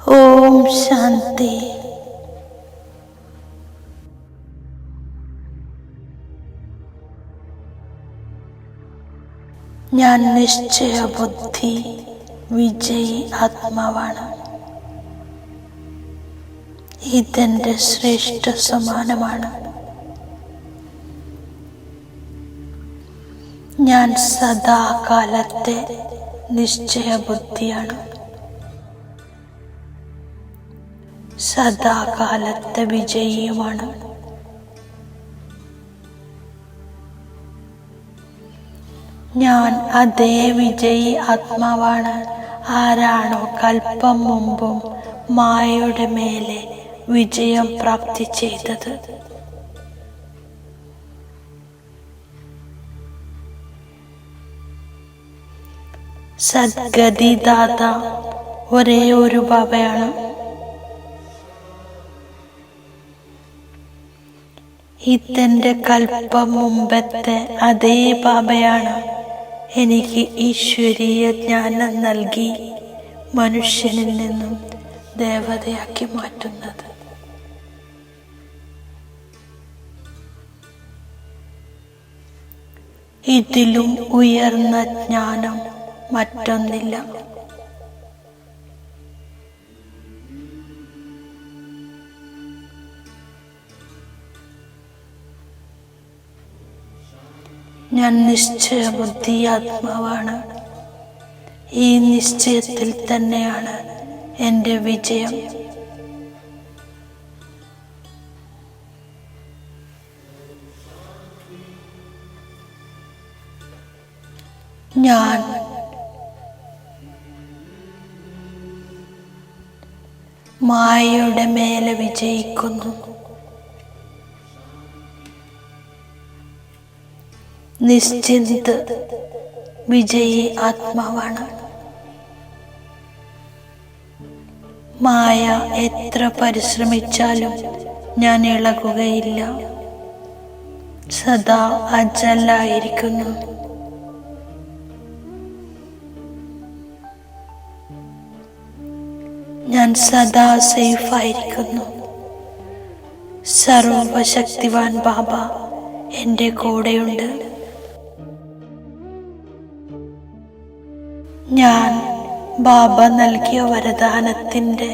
ഓം ശാന്തി. ഞാൻ നിശ്ചയ ബുദ്ധി വിജയി ആത്മാവാണ്. ഇതെന്റെ ശ്രേഷ്ഠ സമാനമാണ് ഞാൻ സദാകാലത്തെ നിശ്ചയ സദാകാലത്തെ വിജയിയുമാണ് ഞാൻ അതേ വിജയി ആത്മാവാണ്. ആരാണോ കൽപ്പം മുമ്പും മായയുടെ മേലെ വിജയം പ്രാപ്തി ചെയ്തത്. സദ്ഗതിദാത ഒരേ ഒരു ബാബയാണ്. ഇതെന്റെ കൽപ്പം മുമ്പത്തെ അതേ ബാബയാണ് എനിക്ക് ഈശ്വരീയ ജ്ഞാനം നൽകി മനുഷ്യനിൽ നിന്നും ദേവതയാക്കി മാറ്റുന്നത്. ഇതിലും ഉയർന്ന ജ്ഞാനം മറ്റൊന്നില്ല. ഞാൻ നിശ്ചയ ബുദ്ധി ആത്മാവാണ് ഈ നിശ്ചയത്തിൽ തന്നെയാണ് എന്റെ വിജയം. ഞാൻ മായയുടെ മേലെ വിജയിക്കുന്നു. നിശ്ചിന്ത് വിജയി ആത്മാവാണ്. മായ എത്ര പരിശ്രമിച്ചാലും ഞാൻ ഇളകുകയില്ല. സദാ അജലായിരിക്കുന്നു. ഞാൻ സദാ സേഫ് ആയിരിക്കുന്നു സർവശക്തിവാൻ ബാബ എന്റെ കൂടെയുണ്ട്. ഞാൻ ബാബ നൽകിയ വരദാനത്തിന്റെ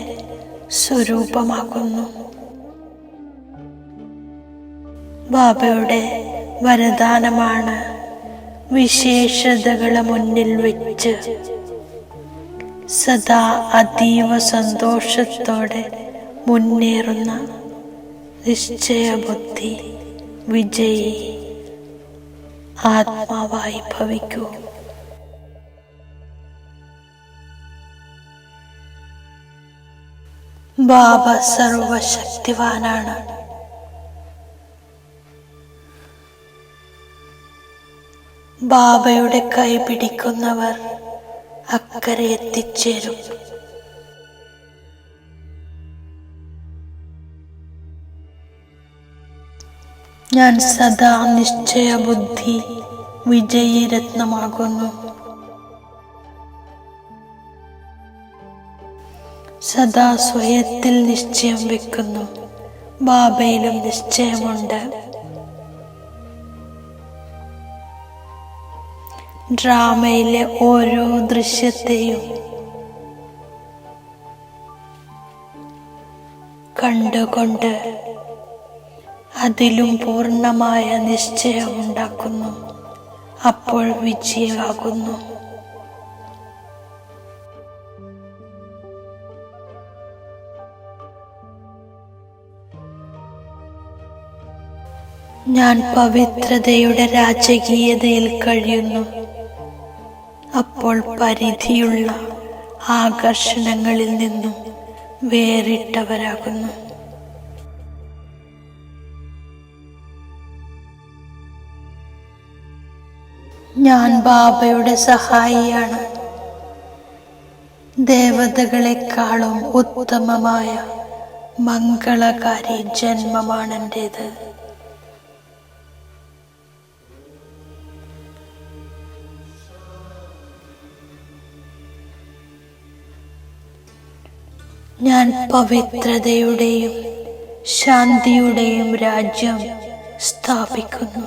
സ്വരൂപമാകുന്നു. ബാബയുടെ വരദാനമാണ് വിശേഷതകളെ മുന്നിൽ വെച്ച് സദാ അതീവ സന്തോഷത്തോടെ മുന്നേറുന്ന നിശ്ചയബുദ്ധി വിജയി ആത്മാവായി ഭവിക്കൂ. ബാബ സർവശക്തിവാനാണ്. ബാബയുടെ കൈ പിടിക്കുന്നവർ അക്കരെ എത്തിച്ചേരും. ഞാൻ സദാ നിശ്ചയ ബുദ്ധി സദാ സ്വയത്തിൽ നിശ്ചയം വെക്കുന്നു. ബാബയിലും നിശ്ചയമുണ്ട്. ഡ്രാമയിലെ ഓരോ ദൃശ്യത്തെയും കണ്ടുകൊണ്ട് അതിലും പൂർണമായ നിശ്ചയം ഉണ്ടാക്കുന്നു. അപ്പോൾ വിജയമാകുന്നു. ഞാൻ പവിത്രതയുടെ രാജകീയതയിൽ കഴിയുന്നു. അപ്പോൾ പരിധിയുള്ള ആകർഷണങ്ങളിൽ നിന്നും വേറിട്ടവരാകുന്നു. ഞാൻ ബാബയുടെ സഹായിയാണ്. ദേവതകളെക്കാളും ഉത്തമമായ മംഗളകാരി ജന്മമാണ് ഞാൻ പവിത്രതയുടെയും ശാന്തിയുടെയും രാജ്യം സ്ഥാപിക്കുന്നു.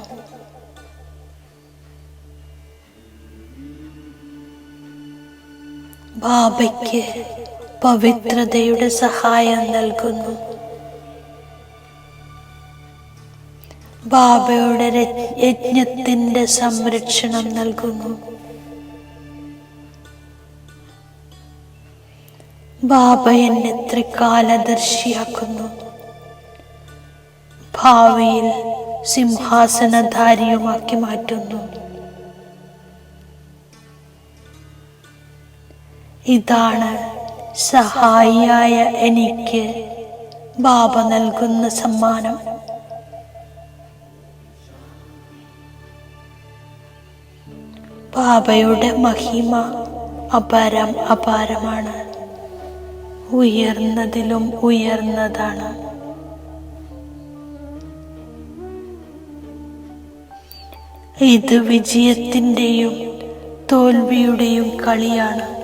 ബാബയ്ക്ക് പവിത്രതയുടെ സഹായം നൽകുന്നു. ബാബയുടെ യജ്ഞത്തിന്റെ സംരക്ഷണം നൽകുന്നു. ബാബ എന്നെ ത്രികാലദർശിയാക്കുന്നു ഭാവിയിൽ സിംഹാസനധാരിയുമാക്കി മാറ്റുന്നു. ഇതാണ് സഹായിയായ എനിക്ക് ബാബ നൽകുന്ന സമ്മാനം. ബാബയുടെ മഹിമ അപാരം അപാരമാണ്. ഉയർന്നതിലും ഉയർന്നതാണ്. ഇത് വിജയത്തിന്റെയും തോൽവിയുടെയും കളിയാണ്.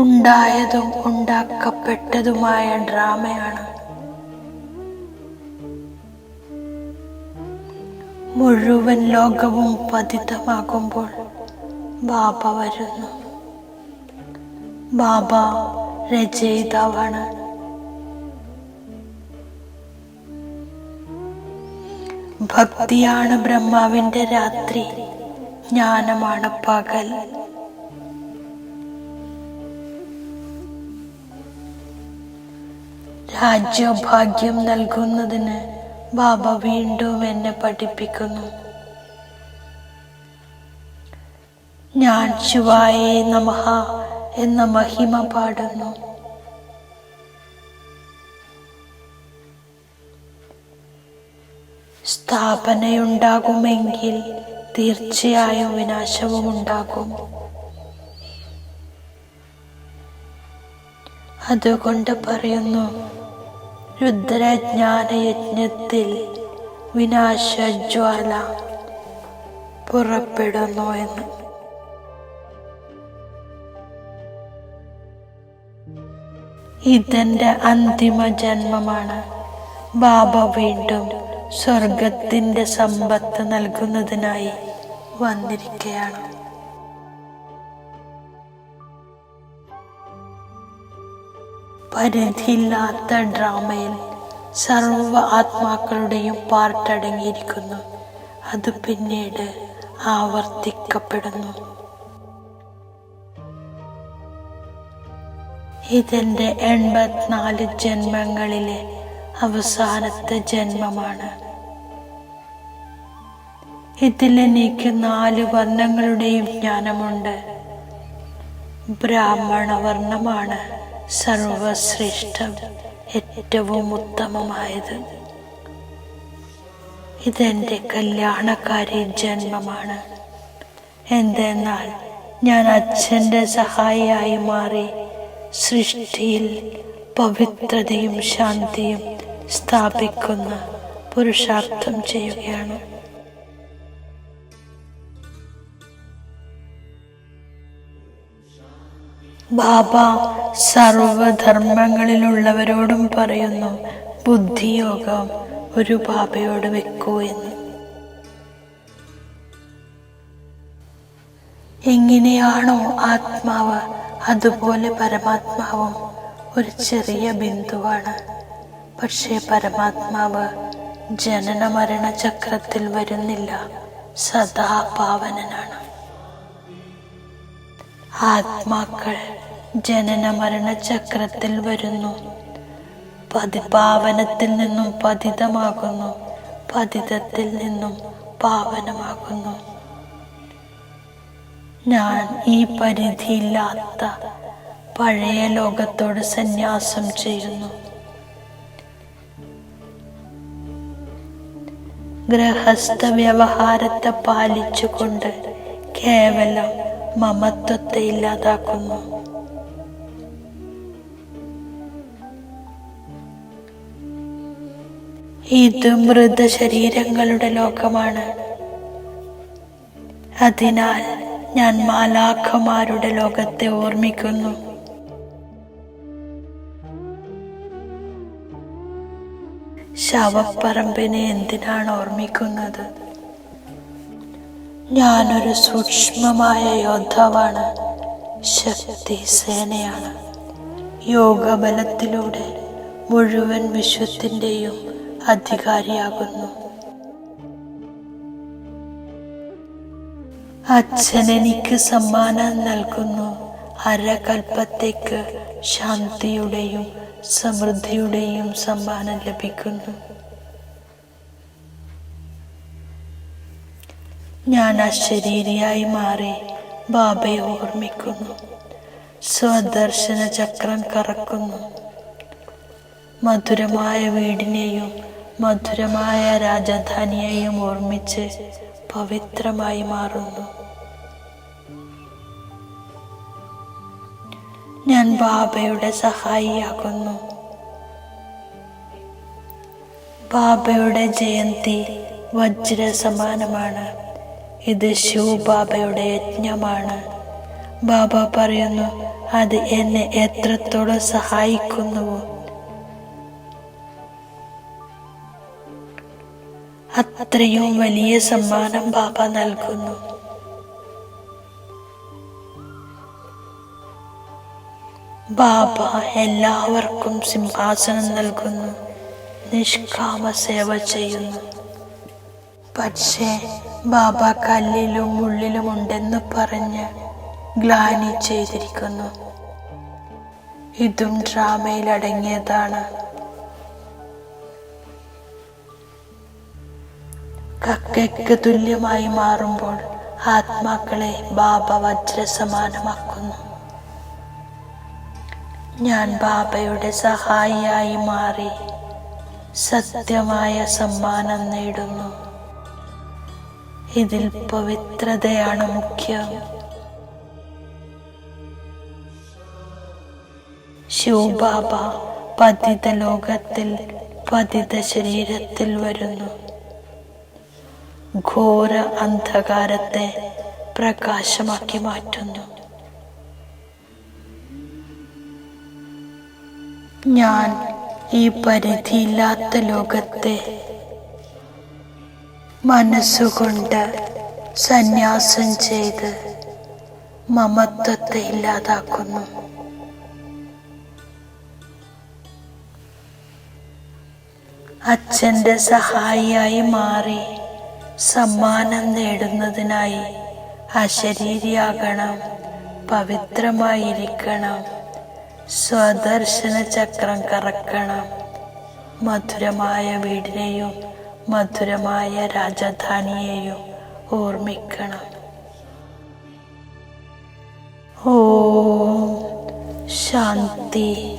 ഉണ്ടായതും ഉണ്ടാക്കപ്പെട്ടതുമായ ഡ്രാമയാണ്. മുഴുവൻ ലോകവും പതിതമാകുമ്പോൾ ബാബ വരുന്നു. ബാബ രചയിതാവാണ്. ഭക്തിയാണ് ബ്രഹ്മാവിന്റെ രാത്രി ജ്ഞാനമാണ് പകൽ. രാജ്യഭാഗ്യം നൽകുന്നതിന് ബാബ വീണ്ടും എന്നെ പഠിപ്പിക്കുന്നു. ഞാൻ ശിവായേ നമഃ എന്ന മഹിമ പാടുന്നു. സ്ഥാപനയുണ്ടാകുമെങ്കിൽ തീർച്ചയായും വിനാശവും ഉണ്ടാകും അതുകൊണ്ട് പറയുന്നു രുദ്രജ്ഞാനയജ്ഞത്തിൽ വിനാശജ്വാല പുറപ്പെടുന്നു എന്ന്. ഇതെന്റെ അന്തിമ ജന്മമാണ്. ബാബ വീണ്ടും സ്വർഗത്തിന്റെ സമ്പത്ത് നൽകുന്നതിനായി വന്നിരിക്കുകയാണ് പരിധിയില്ലാത്ത ഡ്രാമയിൽ സർവ ആത്മാക്കളുടെയും പാർട്ടടങ്ങിയിരിക്കുന്നു. അത് പിന്നീട് ആവർത്തിക്കപ്പെടുന്നു. ഇതെന്റെ എൺപത്തിനാല് ജന്മങ്ങളിലെ അവസാനത്തെ ജന്മമാണ്. ഇതിൽ എനിക്ക് നാല് വർണങ്ങളുടെയും ജ്ഞാനമുണ്ട്. ബ്രാഹ്മണ വർണമാണ് സർവശ്രേഷ്ഠം ഏറ്റവും ഉത്തമമായത്. ഇതെന്റെ കല്യാണക്കാരി ജന്മമാണ്. എന്തെന്നാൽ ഞാൻ അച്ഛന്റെ സഹായിയായി മാറി സൃഷ്ടിയിൽ പവിത്രതയും ശാന്തിയും സ്ഥാപിക്കുന്ന പുരുഷാർത്ഥം ചെയ്യുകയാണ്. ബാബ സർവധർമ്മങ്ങളിലുള്ളവരോടും പറയുന്നു ബുദ്ധിയോഗം ഒരു ബാബയോട് വെക്കൂ എന്ന്. എങ്ങനെയാണോ ആത്മാവ് അതുപോലെ പരമാത്മാവും ഒരു ചെറിയ ബിന്ദുവാണ്. പക്ഷേ പരമാത്മാവ് ജനന മരണ ചക്രത്തിൽ വരുന്നില്ല. സദാ പാവനനാണ്. ആത്മാക്കൾ ജനന മരണ ചക്രത്തിൽ വരുന്നു. പതിപാവനത്തിൽ നിന്നും പതിതമാകുന്നു. പതിതത്തിൽ നിന്നും പാവനമാകുന്നു. ഞാൻ ഈ പരിധിയില്ലാത്ത പഴയ ലോകത്തോട് സന്യാസം ചെയ്യുന്നു. ഗൃഹസ്ഥ വ്യവഹാരത്തെ പാലിച്ചുകൊണ്ട് കേവലം മമത്വത്തെ ഇല്ലാതാക്കുന്നു. ഇത് മൃതശരീരങ്ങളുടെ ലോകമാണ്. അതിനാൽ ഞാൻ മാലാഖമാരുടെ ലോകത്തെ ഓർമ്മിക്കുന്നു. ശവപ്പറമ്പിനെ എന്തിനാണ് ഓർമ്മിക്കുന്നത്? ഞാനൊരു സൂക്ഷ്മമായ യോദ്ധാവാണ്. ശക്തി സേനയാണ് യോഗബലത്തിലൂടെ മുഴുവൻ വിശ്വത്തിന്റെയും അധികാരിയാകുന്നു. അച്ഛൻ എനിക്ക് സമ്മാനം നൽകുന്നു. അരകൽപ്പത്തേക്ക് ശാന്തിയുടെയും സമൃദ്ധിയുടെയും സമ്മാനം ലഭിക്കുന്നു. ഞാൻ അശരീരിയായി മാറി ബാബയെ ഓർമ്മിക്കുന്നു. സ്വദർശന ചക്രം കറക്കുന്നു. മധുരമായ വീടിനെയും മധുരമായ രാജധാനിയെയും ഓർമ്മിച്ച് പവിത്രമായി മാറുന്നു. ഞാൻ ബാബയുടെ സഹായിയാകുന്നു. ബാബയുടെ ജയന്തി വജ്ര സമാനമാണ് ഇത് ശിവ ബാബയുടെ യജ്ഞമാണ്. ബാബ പറയുന്നു അത് എന്നെ എത്രത്തോളം സഹായിക്കുന്നുവോ അത്രയും വലിയ സമ്മാനം ബാബ നൽകുന്നു. ബാബ എല്ലാവർക്കും സിംഹാസനം നൽകുന്നു. നിഷ്കാമ സേവ ചെയ്യുന്നു. പക്ഷേ ബാബ കല്ലിലും മുള്ളിലും ഉണ്ടെന്ന് പറഞ്ഞ് ഗ്ലാനി ചെയ്തിരിക്കുന്നു. ഇതും ഡ്രാമയിൽ അടങ്ങിയതാണ് കക്കയ്ക്ക് തുല്യമായി മാറുമ്പോൾ ആത്മാക്കളെ ബാബ വജ്രസമാനമാക്കുന്നു. ഞാൻ ബാബയുടെ സഹായിയായി മാറി. സത്യമായ സമ്മാനം നേടുന്നു. ഇതിൽ പവിത്രതയാണ് മുഖ്യം. ശിവബാബ പതിത ലോകത്തിൽ പതിത ശരീരത്തിൽ വരുന്നു. ഘോര അന്ധകാരത്തെ പ്രകാശമാക്കി മാറ്റുന്നു. ഞാൻ ഈ പരിധിയില്ലാത്ത ലോകത്തെ മനസ്സുകൊണ്ട് സന്യാസം ചെയ്ത് മമത്വത്തെ ഇല്ലാതാക്കുന്നു. അച്ഛന്റെ സഹായിയായി മാറി സമ്മാനം നേടുന്നതിനായി അശരീരിയാകണം പവിത്രമായിരിക്കണം. സ്വദർശന ചക്രം കറക്കണം. മധുരമായ വീടിനെയും മധുരമായ രാജധാനിയെയും ഓർമ്മിക്കണം. ഓ ശാന്തി.